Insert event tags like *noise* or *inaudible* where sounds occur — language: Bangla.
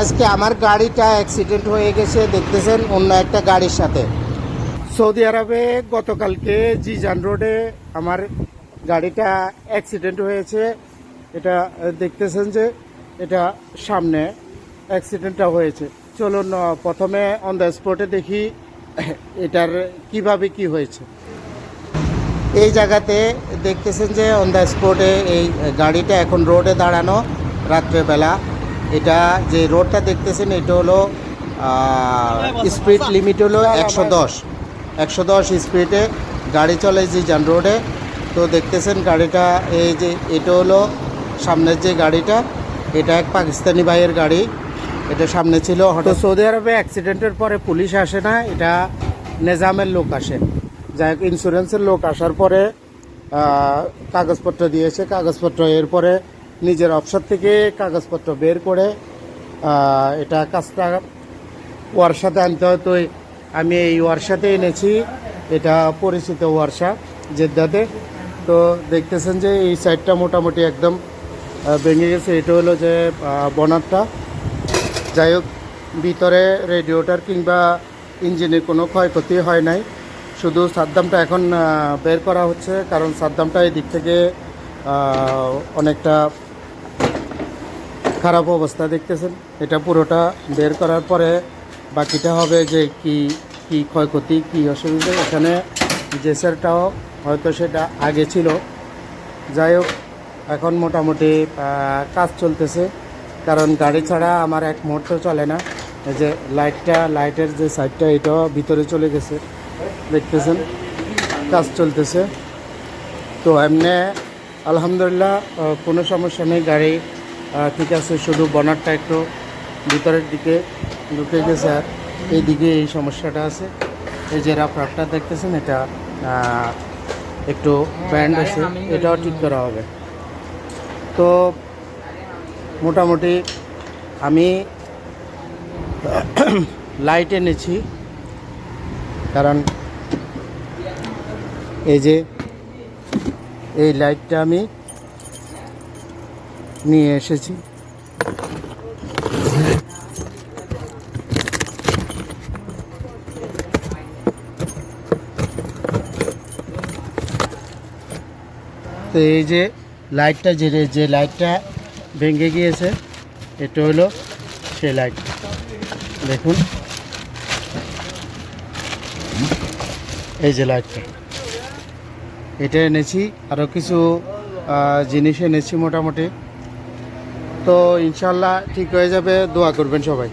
আজকে আমার গাড়িটা অ্যাক্সিডেন্ট হয়ে গেছে, দেখতেছেন, অন্য একটা গাড়ির সাথে। সৌদি আরবে গতকালকে জিজান রোডে আমার গাড়িটা অ্যাক্সিডেন্ট হয়েছে। এটা দেখতেছেন যে এটা সামনে অ্যাক্সিডেন্টটা হয়েছে। চলুন প্রথমে অন দ্য স্পটে দেখি, *coughs* এটার কীভাবে কি হয়েছে। এই জায়গাতে দেখতেছেন যে অন দ্য স্পটে এই গাড়িটা এখন রোডে দাঁড়ানো, রাত্রেবেলা। এটা যে রোডটা দেখতেছেন এটা হলো স্পিড লিমিট হলো একশো দশ। একশো দশ স্পিডে গাড়ি চলে জিজান রোডে। তো দেখতেছেন গাড়িটা এই যে এটা হলো সামনের যে গাড়িটা এটা এক পাকিস্তানি ভাইয়ের গাড়ি। এটা সামনে ছিল হঠাৎ সৌদি আরবে অ্যাক্সিডেন্টের পরে পুলিশ আসে না এটা নেজামের লোক আসে। যাই হোক ইন্স্যুরেন্সের লোক আসার পরে কাগজপত্র দিয়েছে। কাগজপত্র এরপরে নিজের অফসার থেকে কাগজপত্র বের করে এটা কাজটা ওয়ারসাতে আনতে হয়। তো আমি এই ওয়ারসাতে এনেছি। এটা পরিচিত ওয়ারসা জেদ্দাতে। তো দেখতেছেন যে এই সাইডটা মোটামুটি একদম ভেঙে গেছে। এটা হলো যে বনারটা যাই হোক, ভিতরে রেডিওটার কিংবা ইঞ্জিনের কোনো ক্ষয়ক্ষতি হয় নাই। শুধু সাদ্দামটা এখন বের করা হচ্ছে, কারণ সাদ্দামটা এই দিক থেকে অনেকটা খারাপ অবস্থা দেখতেছেন। এটা পুরোটা বের করার পরে বাকিটা হবে যে কি কি ক্ষয়ক্ষতি, কি অসুবিধা। এখানে জেসারটাও হয়তো সেটা আগে ছিল। যাই হোক, এখন মোটামুটি কাজ চলতেছে। কারণ গাড়ি ছাড়া আমার এক মুহূর্ত চলে না। এই যে লাইটটা, লাইটের যে সাইডটা, এটাও ভিতরে চলে গেছে। দেখতেছেন, কাজ চলতেছে। তো এমনি আলহামদুলিল্লাহ কোনো সমস্যা নেই। গাড়ি ঠিক আছে, শুধু বনারটা একটু ভিতরের দিকে ঢুকে গেছে আর এই দিকে এই সমস্যাটা আছে। এই যে রাফরাফটা দেখতেছেন, এটা একটু ব্যান্ড আছে, এটাও ঠিক করা হবে। তো মোটামুটি আমি লাইট এনেছি, কারণ এই যে এই লাইটটা আমি নিয়ে এসেছি। তো এই যে লাইটটা যে যে লাইটটা ভেঙে গিয়েছে, এটা হলো সেই লাইট। দেখুন। এই যে লাইটটা। এটা এনেছি আরও কিছু জিনিস এনেছি মোটামুটি। তো ইনশাল্লাহ ঠিক হয়ে যাবে দোয়া করবেন সবাই।